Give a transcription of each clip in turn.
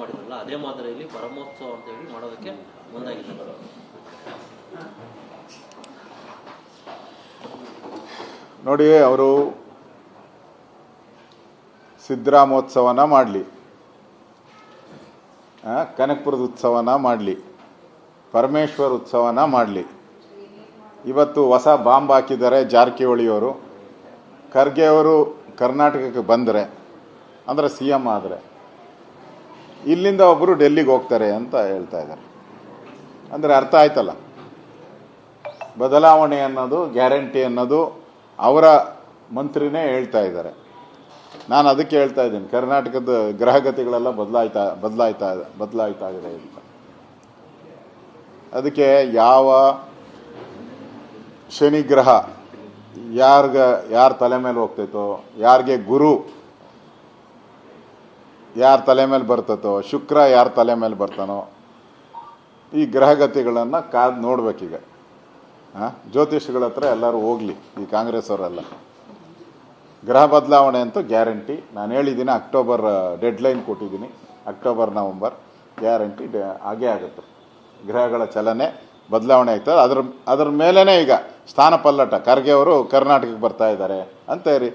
ಮಾಡಿದ್ರಲ್ಲ, ಅದೇ ಮಾದರಿಯಲ್ಲಿ ಪರಮೋತ್ಸವ ಅಂತ ಹೇಳಿ ಮಾಡೋದಕ್ಕೆ ಮುಂದಾಗಿದ್ದಾರೆ. ನೋಡಿ, ಅವರು ಸಿದ್ದರಾಮೋತ್ಸವನ ಮಾಡಲಿ. ಕನಕಪುರದ ಉತ್ಸವನ ಮಾಡಲಿ. ಪರಮೇಶ್ವರ್ ಉತ್ಸವನ ಮಾಡಲಿ. ಇವತ್ತು ಹೊಸ ಬಾಂಬ್ ಹಾಕಿದ್ದಾರೆ ಜಾರಕಿಹೊಳಿಯವರು. ಖರ್ಗೆಯವರು ಕರ್ನಾಟಕಕ್ಕೆ ಬಂದರೆ, ಅಂದರೆ ಸಿ ಎಂ ಆದರೆ ಇಲ್ಲಿಂದ ಒಬ್ಬರು ಡೆಲ್ಲಿಗೆ ಹೋಗ್ತಾರೆ ಅಂತ ಹೇಳ್ತಾ ಇದ್ದಾರೆ. ಅಂದರೆ ಅರ್ಥ ಆಯ್ತಲ್ಲ? ಬದಲಾವಣೆ ಅನ್ನೋದು, ಗ್ಯಾರಂಟಿ ಅನ್ನೋದು ಅವರ ಮಂತ್ರಿನೇ ಹೇಳ್ತಾ ಇದ್ದಾರೆ. ನಾನು ಅದಕ್ಕೆ ಹೇಳ್ತಾ ಇದ್ದೀನಿ, ಕರ್ನಾಟಕದ ಗ್ರಹಗತಿಗಳೆಲ್ಲ ಬದಲಾಯ್ತಾ ಬದಲಾಯ್ತಾ ಬದಲಾಯ್ತಾ ಇದೆ ಅಂತ. ಅದಕ್ಕೆ ಯಾವ ಶನಿ ಗ್ರಹ ಯಾರ್ಗ, ಯಾರ ತಲೆ ಮೇಲೆ ಹೋಗ್ತೈತೋ, ಯಾರಿಗೆ ಗುರು ಯಾರ ತಲೆ ಮೇಲೆ ಬರ್ತತೋ, ಶುಕ್ರ ಯಾರ ತಲೆ ಮೇಲೆ ಬರ್ತಾನೋ, ಈ ಗ್ರಹಗತಿಗಳನ್ನು ಕಾದು ನೋಡ್ಬೇಕೀಗ. ಹಾಂ ಜ್ಯೋತಿಷ್ಗಳ ಹತ್ರ ಎಲ್ಲರೂ ಹೋಗಲಿ, ಈ ಕಾಂಗ್ರೆಸ್ ಅವರೆಲ್ಲ. ಗ್ರಹ ಬದಲಾವಣೆ ಅಂತೂ ಗ್ಯಾರಂಟಿ. ನಾನು ಹೇಳಿದ್ದೀನಿ ಅಕ್ಟೋಬರ್ ಡೆಡ್ಲೈನ್ ಕೊಟ್ಟಿದ್ದೀನಿ ಅಕ್ಟೋಬರ್, ನವಂಬರ್, ಗ್ಯಾರಂಟಿ ಹಾಗೇ ಆಗುತ್ತೆ. ಗ್ರಹಗಳ ಚಲನೆ ಬದಲಾವಣೆ ಆಗ್ತದೆ. ಅದ್ರ ಅದ್ರ ಮೇಲೇ ಈಗ ಸ್ಥಾನ ಪಲ್ಲಟ. ಖರ್ಗೆ ಅವರು ಕರ್ನಾಟಕಕ್ಕೆ ಬರ್ತಾ ಇದ್ದಾರೆ ಅಂತ ಹೇಳಿ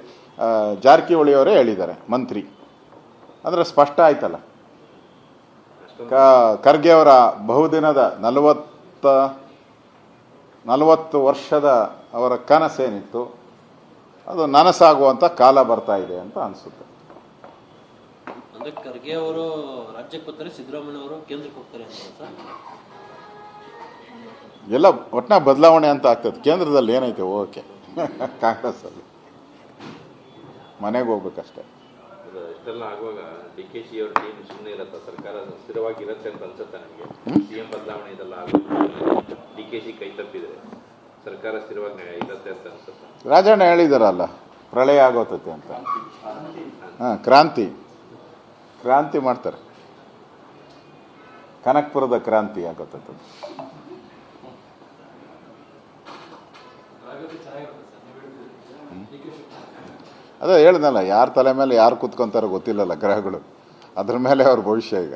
ಜಾರಕಿಹೊಳಿ ಅವರೇ ಹೇಳಿದ್ದಾರೆ, ಮಂತ್ರಿ. ಅಂದರೆ ಸ್ಪಷ್ಟ ಆಯ್ತಲ್ಲ. ಕ ಖರ್ಗೆ ಅವರ ಬಹುದಿನದ ನಲವತ್ತ ನಲವತ್ತು ವರ್ಷದ ಅವರ ಕನಸೇನಿತ್ತು ಅದು ನನಸಾಗುವಂಥ ಕಾಲ ಬರ್ತಾ ಇದೆ ಅಂತ ಅನಿಸುತ್ತೆ. ಖರ್ಗೆ ಅವರು ರಾಜ್ಯಕ್ಕೆ ಹೋಗ್ತಾರೆ ಸಿದ್ದರಾಮಯ್ಯ ಅವರು ಕೇಂದ್ರಕ್ಕೆ ಹೋಗ್ತಾರೆ ಎಲ್ಲ ಒಟ್ಟಿನ ಬದಲಾವಣೆ ಅಂತ ಆಗ್ತದೆ. ಕೇಂದ್ರದಲ್ಲಿ ಏನೈತೆ ಓಕೆ. ಕಾಂಗ್ರೆಸ್ಸಲ್ಲಿ. ಮನೆಗೆ ಹೋಗ್ಬೇಕಷ್ಟೇ. ಇಷ್ಟೆಲ್ಲ ಆಗುವಾಗ ಡಿ ಕೆ ಶಿ ಅವ್ರ ಟೀಮ್ ಸುಮ್ಮನೆ ಇರತ್ತ ಸರ್ಕಾರ ಸ್ಥಿರವಾಗಿ ಇರುತ್ತೆ ಅಂತ ಅನ್ಸುತ್ತೆ ನನಗೆ ಸಿಎಂ ಬದಲಾವಣೆ ಇದೆಲ್ಲ ಆಗುತ್ತೆ. ಡಿ ಕೆ ಶಿ ಕೈ ತಪ್ಪಿದ್ರೆ ಸರ್ಕಾರ ಸ್ಥಿರವಾಗಿ ಇರುತ್ತೆ ಅಂತ ಅನ್ಸುತ್ತೆ. ರಾಜಣ್ಣ ಹೇಳಿದಾರಲ್ಲ ಪ್ರಳಯ ಆಗೋತತೆ ಅಂತ. ಹಾಂ ಕ್ರಾಂತಿ. ಕ್ರಾಂತಿ ಮಾಡ್ತಾರೆ. ಕನಕ್ಪುರದ ಕ್ರಾಂತಿ ಆಗೋತೈತೆ ಅದೇ ಹೇಳ್ದಲ್ಲ ಯಾರ ತಲೆ ಮೇಲೆ ಯಾರು ಕೂತ್ಕೊಂತಾರೋ ಗೊತ್ತಿಲ್ಲಲ್ಲ ಗ್ರಹಗಳು. ಅದ್ರ ಮೇಲೆ ಅವ್ರ ಭವಿಷ್ಯ ಈಗ.